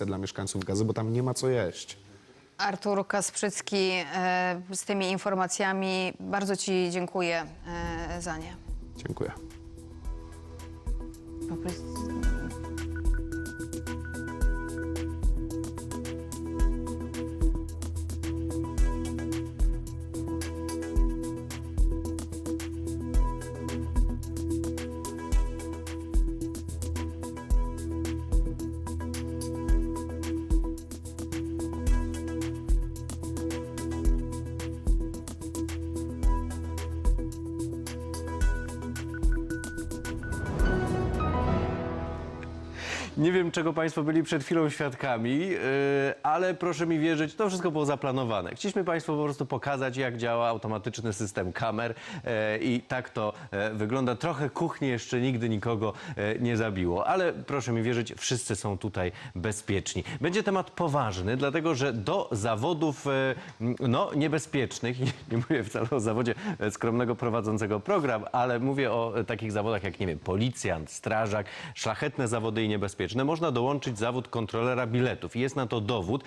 egzekucja dla mieszkańców Gazy, bo tam nie ma co jeść. Artur Kasprzycki e, z tymi informacjami. Bardzo Ci dziękuję e, za nie. Dziękuję. Po prostu- Nie wiem, czego Państwo byli przed chwilą świadkami, yy, ale proszę mi wierzyć, to wszystko było zaplanowane. Chcieliśmy Państwu po prostu pokazać, jak działa automatyczny system kamer yy, i tak to yy, wygląda. Trochę kuchni jeszcze nigdy nikogo nie zabiło, ale proszę mi wierzyć, wszyscy są tutaj bezpieczni. Będzie temat poważny, dlatego że do zawodów no, niebezpiecznych, nie, nie mówię wcale o zawodzie skromnego prowadzącego program, ale mówię o takich zawodach jak, nie wiem, policjant, strażak, szlachetne zawody i niebezpieczne, można dołączyć zawód kontrolera biletów. Jest na to dowód.